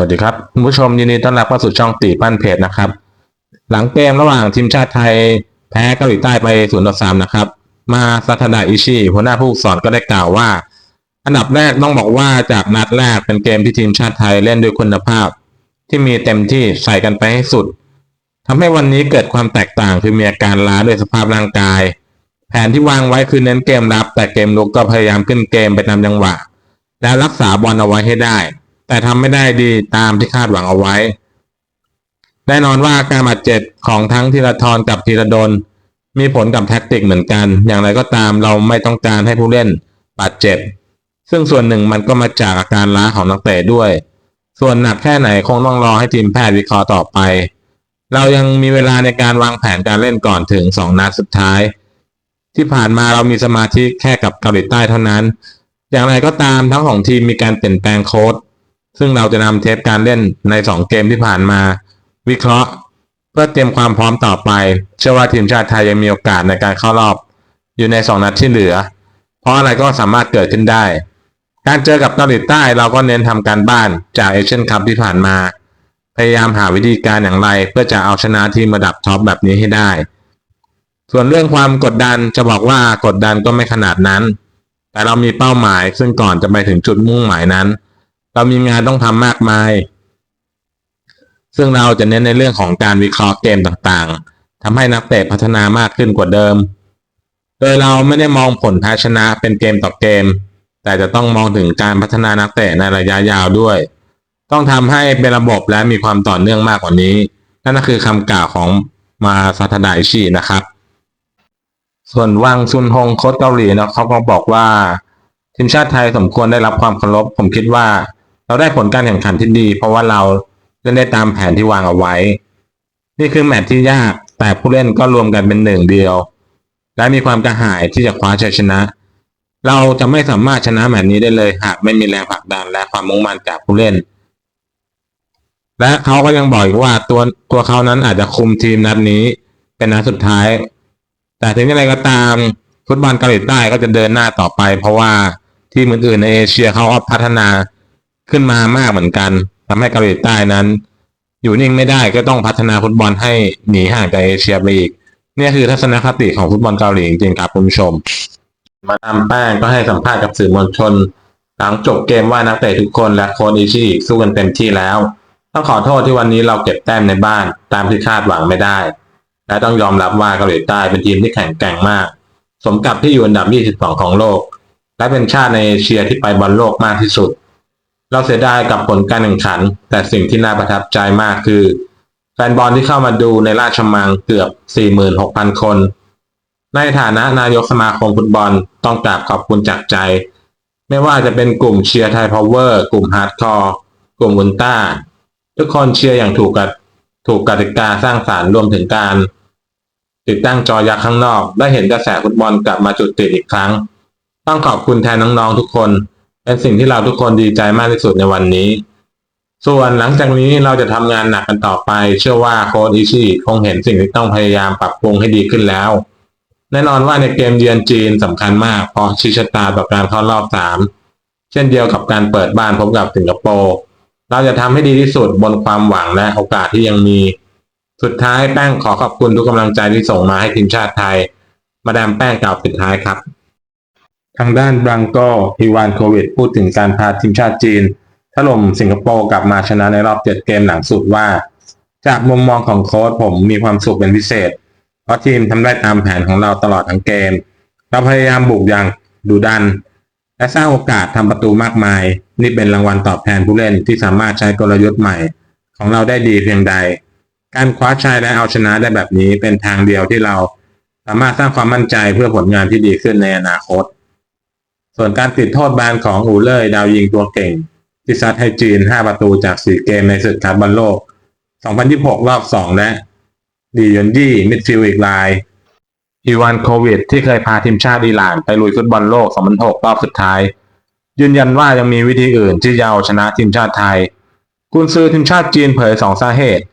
วัสดีครับคุณผู้ชมยินดีต้อนรับเข้าสู่ช่องตีปั้นเพจนะครับ หลังเกมระหว่างทีมชาติไทยแพ้เกาหลีใต้ไป0ต่อ3นะครับ มาซาทาดาอิชิหัวหน้าผู้สอนก็ได้กล่าวว่า อันดับแรกต้องบอกว่าจากนัดแรกเป็นเกมที่ทีมชาติไทยเล่นด้วยคุณภาพ ที่มีเต็มที่ใส่กันไปให้สุดทำให้วันนี้เกิดความแตกต่างคือมีอาการล้าด้วยสภาพร่างกาย แผนที่วางไว้คือเน้นเกมรับ แต่เกมลุกก็พยายามขึ้นเกมไปตามจังหวะ และรักษาบอลเอาไว้ให้ได้ แต่ทำไม่ได้ดีตามที่คาดหวังเอาไว้ แน่นอนว่าการบาดเจ็บของทั้งธีรทรกับธีรดลมีผลกับแท็กติกเหมือนกัน อย่างไรก็ตามเราไม่ต้องการให้ผู้เล่นบาดเจ็บ ซึ่งส่วนหนึ่งมันก็มาจากอาการล้าของนักเตะด้วย ส่วนหนักแค่ไหนคงต้องรอให้ทีมแพทย์วิเคราะห์ต่อไป เรายังมีเวลาในการวางแผนการเล่นก่อนถึงสองนัดสุดท้าย ที่ผ่านมาเรามีสมาธิแค่กับเกาหลีใต้เท่านั้น อย่างไรก็ตามทั้งสองทีมมีการเปลี่ยนแปลงโค้ด ซึ่งเราจะนำเทปการเล่นใน 2 เกมที่ผ่านมา วิเคราะห์ เพื่อเตรียมความพร้อมต่อไป เชื่อว่าทีมชาติไทยยังมีโอกาสในการเข้ารอบ อยู่ใน 2 นัดที่เหลือ เพราะอะไรก็สามารถเกิดขึ้นได้ การเจอกับเกาหลีใต้เราก็เน้นทำการบ้านจากเอเชียนคัพที่ผ่านมา พยายามหาวิธีการอย่างไร เพื่อจะเอาชนะทีมระดับท็อปแบบนี้ให้ได้ ส่วนเรื่องความกดดันจะบอกว่ากดดันก็ไม่ขนาดนั้น แต่เรามีเป้าหมายซึ่งก่อนจะไปถึงจุดมุ่งหมายนั้น เรามีงานต้องทำมากมาย ซึ่งเราจะเน้นในเรื่องของการวิเคราะห์เกมต่างๆทำให้นักเตะพัฒนามากขึ้นกว่าเดิม โดยเราไม่ได้มองผลแพ้ชนะเป็นเกมต่อเกม แต่จะต้องมองถึงการพัฒนานักเตะในระยะยาวด้วย ต้องทำให้เป็นระบบและมีความต่อเนื่องมากกว่านี้ นั่นก็คือคำกล่าวของมาซาทาไดชินะครับ ส่วนวังซุนฮงโค้ชเกาหลีนะเขาก็บอกว่าทีมชาติไทยสมควรได้รับความเคารพผมคิดว่า เราได้ผลการแข่งขันที่ดี เพราะว่าเราเล่นได้ตามแผนที่วางเอาไว้ นี่คือแมตช์ที่ยาก แต่ผู้เล่นก็รวมกันเป็นหนึ่งเดียว และมีความกระหายที่จะคว้าชัยชนะ เราจะไม่สามารถชนะแมตช์นี้ได้เลยหากไม่มีแรงผลักดันและความมุ่งมั่นจากผู้เล่น และเขาก็ยังบอกอีกว่าตัวตัวเขานั้นอาจจะคุมทีมนัดนี้เป็นนัดสุดท้าย แต่ถึงอย่างไรก็ตามฟุตบอลเกาหลีใต้ก็จะเดินหน้าต่อไป เพราะว่าทีมอื่นๆในเอเชียเขาก็พัฒนา ขึ้นมามากเหมือนกันทำให้เกาหลีใต้นั้น อยู่นิ่งไม่ได้ก็ต้องพัฒนาฟุตบอลให้หนีห่างจากเอเชียไปอีกนี่คือทัศนคติของฟุตบอลเกาหลีจริงๆครับคุณผู้ชม มาดามแป้งก็ให้สัมภาษณ์กับสื่อมวลชน หลังจบเกมว่านักเตะทุกคนและโค้ชอิชิสู้กันเต็มที่แล้วต้องขอโทษที่วันนี้เราเก็บแต้มในบ้าน ตามที่คาดหวังไม่ได้ และต้องยอมรับว่าเกาหลีใต้เป็นทีมที่แข็งแกร่งมาก สมกับที่อยู่อันดับ 22 ของโลก และเป็นชาติในเอเชียที่ไปบอลโลกมากที่สุด เราเสียดายกับผลการแข่งขัน แต่สิ่งที่น่าประทับใจมากคือ แฟนบอลที่เข้ามาดูในราชมังเกือบ 46,000 คน ในฐานะนายกสมาคมฟุตบอลต้องกราบขอบคุณจากใจ ไม่ว่าจะเป็นกลุ่มเชียร์ไทยพาวเวอร์ กลุ่มฮาร์ดคอร์กลุ่มอุลต้า ทุกคนเชียร์อย่างถูกกับถูกกติกาสร้างสารรค์รวมถึงการ ติดตั้งจอยักษ์ข้างนอก ได้เห็นกระแสฟุตบอลกลับมาจุดติดอีกครั้ง ต้องขอบคุณแทนน้องๆทุกคน เป็นสิ่งที่เราทุกคนดีใจมากที่สุดในวันนี้ ส่วนหลังจากนี้เราจะทำงานหนักกันต่อไป เชื่อว่าโค้ชอิชิคงเห็นสิ่งที่ต้องพยายามปรับปรุงให้ดีขึ้นแล้ว แน่นอนว่าในเกมเยือนจีนสำคัญมากเพราะชี้ชะตาต่อการเข้ารอบสามเช่นเดียวกับการเปิดบ้านพบกับสิงคโปร์เราจะทำให้ดีที่สุดบนความหวังและโอกาสที่ยังมี สุดท้ายแป้งขอขอบคุณทุกกำลังใจที่ส่งมาให้ทีมชาติไทย มาดามแป้งกล่าวปิดท้ายครับ ทางด้านบรังโกอีวานโควิดพูดถึงการพาทีมชาติจีนถล่มสิงคโปร์กลับมาชนะในรอบเจ็ดเกมหลังสุดว่า จากมุมมองของโค้ชผมมีความสุขเป็นพิเศษ เพราะทีมทำได้ตามแผนของเราตลอดทั้งเกม เราพยายามบุกอย่างดุดัน และสร้างโอกาสทำประตูมากมาย นี่เป็นรางวัลตอบแทนผู้เล่นที่สามารถใช้กลยุทธ์ใหม่ ของเราได้ดีเพียงใด การคว้าชัยและเอาชนะได้แบบนี้เป็นทางเดียวที่เรา สามารถสร้างความมั่นใจเพื่อผลงานที่ดีขึ้นในอนาคต ส่วนการติดโทษแบนของอูเล่ดาวยิงตัวเก่ง ที่ซัดให้จีน 5 ประตูจาก 4 เกมในศึกคัพบอลโลก 2026 รอบ 2 และดียอนยี่มิดฟิลด์อีกรายอีวานโควิด ที่เคยพาทีมชาติอิหร่านไปลุยฟุตบอลโลก 2006 รอบสุดท้าย ยืนยันว่ายังมีวิธีอื่นที่จะเอาชนะทีมชาติไทย กุนซือทีมชาติจีนเผยสองสาเหตุ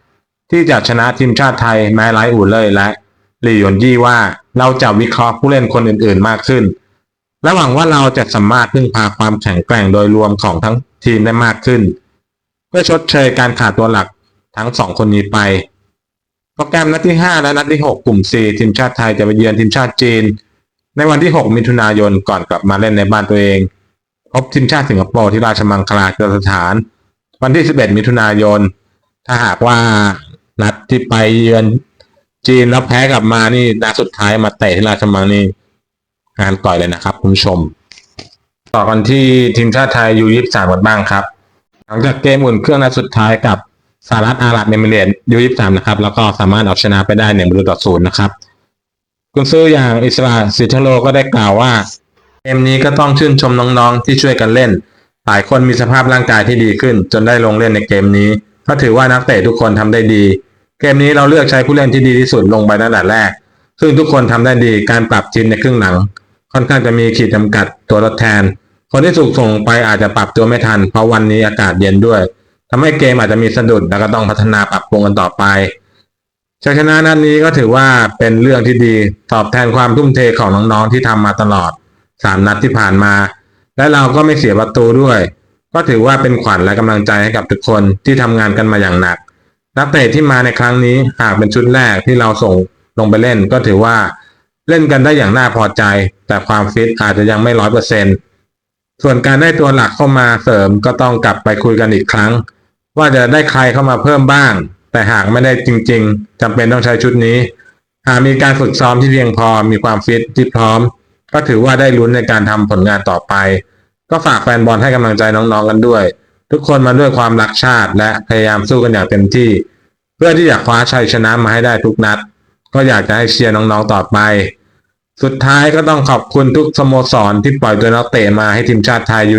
ที่จะชนะทีมชาติไทยแม้ไร้อู่เล่ยและลีหยวนยี่ว่าเราจะวิเคราะห์ผู้เล่นคนอื่นๆ มากขึ้น และหวังว่าเราจะสามารถพึ่งพาความแข็งแกร่งโดยรวมของทั้งทีมได้มากขึ้น เพื่อชดเชยการขาดตัวหลักทั้งสองคนนี้ไป โปรแกรมนัดที่ 5 และนัดที่ 6 กลุ่ม C ทีมชาติไทยจะไปเยือนทีมชาติจีน ในวันที่ 6 มิถุนายนก่อนกลับมาเล่นในบ้านตัวเอง พบทีมชาติสิงคโปร์ที่ราชมังคลากีฬาสถาน วันที่ 11 มิถุนายน ถ้าหากว่านัดที่ไปเยือนจีนแล้วแพ้กลับมานี่นัดสุดท้ายมาเตะที่ราชมังนี่ งานก่อยเลยนะครับคุณผู้ชม ต่อกันที่ทีมชาติไทยยูยี่สามกันบ้างครับ หลังจากเกมอุ่นเครื่องนัดสุดท้ายกับสหรัฐอาหรับเอมิเรตยูยี่สามนะครับ แล้วก็สามารถเอาชนะไปได้หนึ่งประตูต่อศูนย์นะครับกุนซืออย่างอิสราสิทโลก็ได้กล่าวว่าเกมนี้ก็ต้องชื่นชมน้องๆ ที่ช่วยกันเล่น หลายคนมีสภาพร่างกายที่ดีขึ้น จนได้ลงเล่นในเกมนี้ ก็ถือว่านักเตะทุกคนทำได้ดี เกมนี้เราเลือกใช้ผู้เล่นที่ดีที่สุดลงไปตั้งแต่แรก ซึ่งทุกคนทำได้ดีการปรับทีมในครึ่งหลัง ค่อนข้างจะมีขีดจำกัดตัวทดแทน คนที่ถูกส่งไปอาจจะปรับตัวไม่ทัน เพราะวันนี้อากาศเย็นด้วยทำให้เกมอาจจะมีสะดุดแล้วก็ต้องพัฒนาปรับปรุงกันต่อไปชัยชนะนัดนี้ก็ถือว่าเป็นเรื่องที่ดีตอบแทนความทุ่มเทของน้องๆที่ทำมาตลอดสามนัดที่ผ่านมา และเราก็ไม่เสียประตูด้วย ก็ถือว่าเป็นขวัญและกำลังใจให้กับทุกคนที่ทำงานกันมาอย่างหนัก นักเตะที่มาในครั้งนี้หากเป็นชุดแรกที่เราส่งลงไปเล่น ก็ถือว่า เล่นกันได้อย่างน่าพอใจ แต่ความฟิตอาจจะยังไม่ร้อยเปอร์เซ็นส่วนการได้ตัวหลักเข้ามาเสริมก็ต้องกลับไปคุยกันอีกครั้ง ว่าจะได้ใครเข้ามาเพิ่มบ้าง แต่หากไม่ได้จริง ๆจำเป็นต้องใช้ชุดนี้ หากมีการฝึกซ้อมที่เพียงพอมีความฟิตที่พร้อม ก็ถือว่าได้ลุ้นในการทำผลงานต่อไป ก็ฝากแฟนบอลให้กำลังใจน้องๆกันด้วย ทุกคนมาด้วยความรักชาติและพยายามสู้กันอย่างเต็มที่ เพื่อที่จะคว้าชัยชนะมาให้ได้ทุกนัด ก็อยากจะให้เชียร์น้องๆต่อไป สุดท้ายก็ต้องขอบคุณทุกสโมสรที่ปล่อยตัวนักเตะมาให้ทีมชาติไทยยู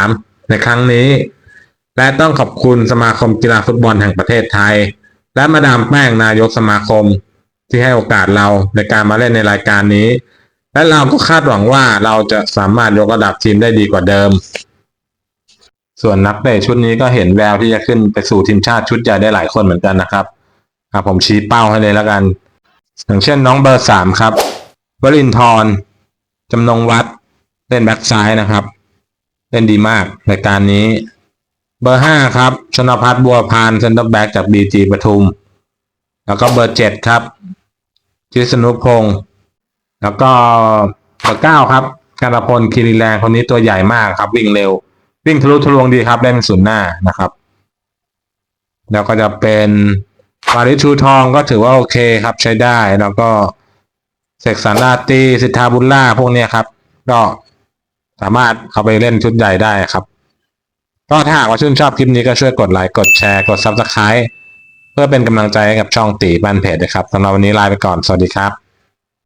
23ในครั้งนี้ และต้องขอบคุณสมาคมกีฬาฟุตบอลแห่งประเทศไทย และมาดามแป้งนายกสมาคม ที่ให้โอกาสเราในการมาเล่นในรายการนี้ และเราก็คาดหวังว่าเราจะสามารถยกระดับทีมได้ดีกว่าเดิมส่วนนักเตะชุดนี้ก็เห็นแววที่จะขึ้นไปสู่ทีมชาติชุดใหญ่ได้หลายคนเหมือนกันนะครับผมชี้เป้าให้เลยแล้วกัน อย่างเช่นน้องเบอร์สามครับวลินทร์จำนงวัดเล่นแบ็กซ้ายนะครับ เล่นดีมากรายการนี้ เบอร์ห้าครับ ชนพัฒน์บัวพานเซนเตอร์แบ็กจากบีจีปทุม แล้วก็เบอร์เจ็ดครับจิสนุพงศ์แล้วก็เบอร์เก้าครับการพลคีรีแรงคนนี้ตัวใหญ่มากครับ วิ่งเร็ว วิ่งทะลุทะลวงดีครับเล่นศูนย์หน้านะครับ แล้วก็จะเป็น วาริชูทองก็ถือว่าโอเคครับใช้ได้แล้วก็เสกสารราตีสิทธาบุญล่าพวกเนี้ยครับ ก็สามารถเข้าไปเล่นชุดใหญ่ได้ครับ ก็ถ้าหากว่าชื่นชอบคลิปนี้ก็ช่วยกดไลค์กดแชร์กด Subscribe เพื่อเป็นกำลังใจให้กับช่องตีบ้านเพจนะครับสำหรับวันนี้ลาไปก่อนสวัสดีครับ